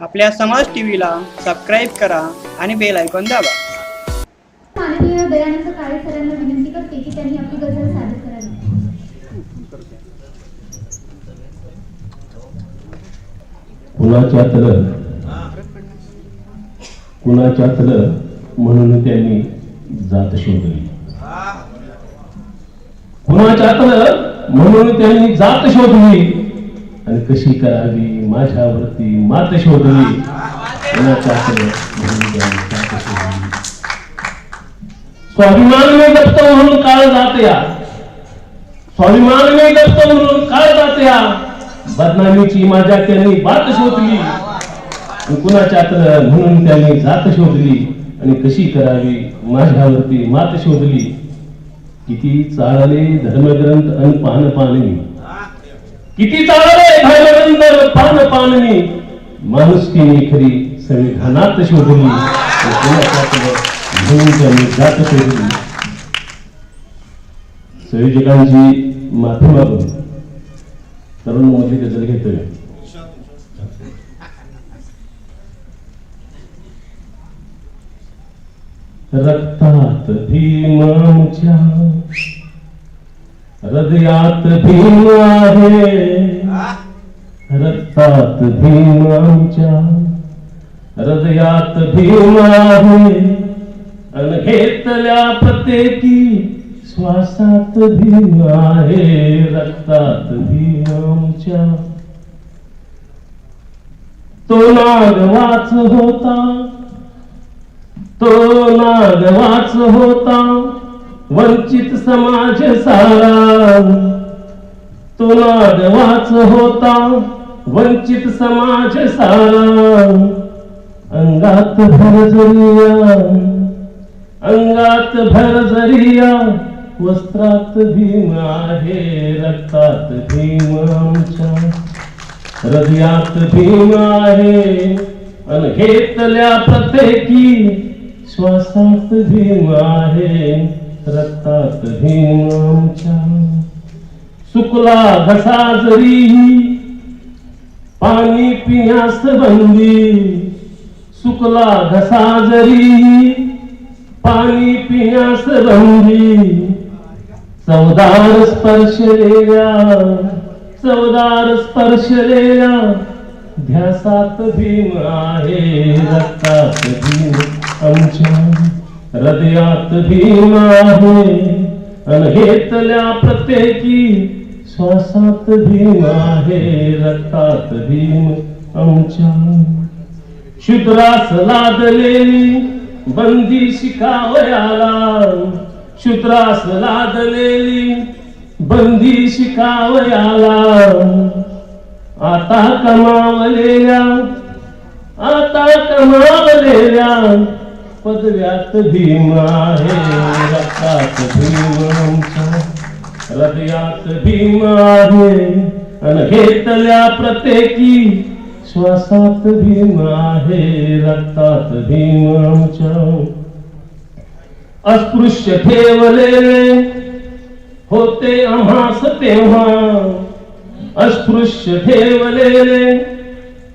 आपल्या समाज टीव्हीला सबस्क्राईब करा आणि बेल आयकॉन दाबा. माननीय दयानंद काळे सरांना विनंती करते की त्यांनी आपली गझल सादर करावी. कुणाच्यातलं कुणाच्यातलं म्हणून त्यांनी जात शोधली. कुणाच्यातलं म्हणून त्यांनी जात शोधली. आणि कशी करावी? माझ्यावरती मात शोधली स्वाभिमान में जपतो म्हणून काळ जात या. स्वाभिमान में जपतो म्हणून काळ जात या. बदनामीची माझ्या त्यांनी बात शोधली. कुणाच्या कुणाच्यात म्हणून त्यांनी जात शोधली. आणि कशी करावी? माझ्यावरती मात शोधली. किती चाळले धर्मग्रंथ अन पान पाणी. किती चाळले धर्मग्रंथ पान माणुसकी खरी संविधानात शोधली जात शोधली संयोजकांची माफी मागून तरुण मोदी गजल घेतोय. रक्तात भीमाच्या हृदयात भीम आहे. रक्तात भीमाच्या हृदयात भीम आहे. अन घेतल्या प्रत्येकी श्वासात भीम आहे. रक्तात भीमाच्या तो नागवाच होता तो नागवाच होता वंचित समाज सारा. तो नागवाच होता वंचित समाज सारा अंगात भर जरिया अंगात भर जरिया वस्त्रात भीम आहे रक्तात भीम आमच्या. हृदयात भीम आहे अन घेतल्या प्रत्येकी श्वासात भीम आहे रक्तात भीम आमच्या. सुकला घसा जरी पाणी पिण्यास बंदी सुकला घसा जरी पाणी पिण्यास बंदी. चवदार स्पर्शलेल्या चवदार स्पर्शलेल्या ध्यासात भीम आहे रक्तात भीम आमच्या हृदयात भीम आहे. अनहेतल्या प्रत्येकी श्वासात भीम आहे रक्तात भीम आमच्या. शुद्रास लादलेली बंदी शिकावयाला. शूद्रास लादलेली बंदी शिकावयाला. आता कमावलेल्या आता कमावलेल्या पदव्यात भीम आहे रक्तात भीम आमच्या. हृदयात भीम आहे. अन घेतल्या प्रत्येकी श्वासात भीम आहे रक्तात भीम आमच्या. अस्पृश्य ठेवलेले होते आम्हास तेव्हा. अस्पृश्य ठेवलेले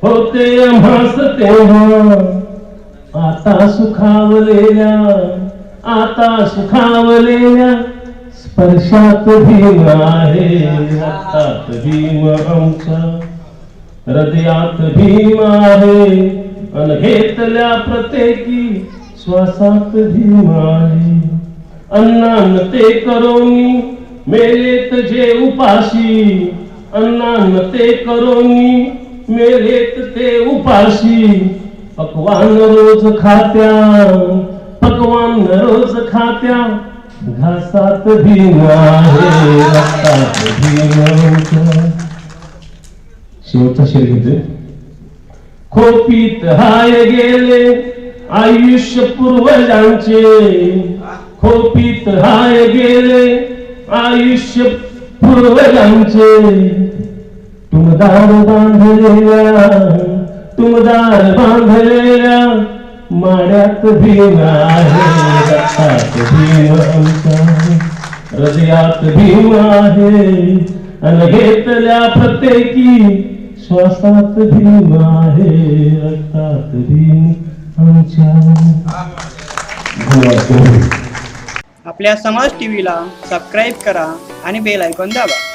होते आम्हास तेव्हा. आता सुखावलेल्या आता सुखावलेल्या स्पर्शात भीम आहे हातात भीम आमचा हृदयात भीम आहे अन घेतल्या प्रत्येकी श्वासात भीम आहे अन्नान ते करोनी मेलेत जे उपाशी. अन्नान ते करोनी मेलेत ते उपाशी. पकवान रोज खात्या पकवान रोज खात्या. घासात भीम आहे रक्तात भीम आमच्या. शेवटचा शेर घेतोय खोपीत हाय गेले आयुष्य पूर्वजांचे खोपीत हाय गेले आयुष्य पूर्वजांचे तुमदार बांधलेल्या तुमदार बांधलेल्या माड्यात भीम आहे रक्तात भीम हृदयात भीम आहे अन घेतल्या प्रत्येकी श्वासात भीम आहे रक्तात भीम आमच्या आपल्या समाज टीव्हीला सबस्क्राईब करा आणि बेल ऐकून दाबा.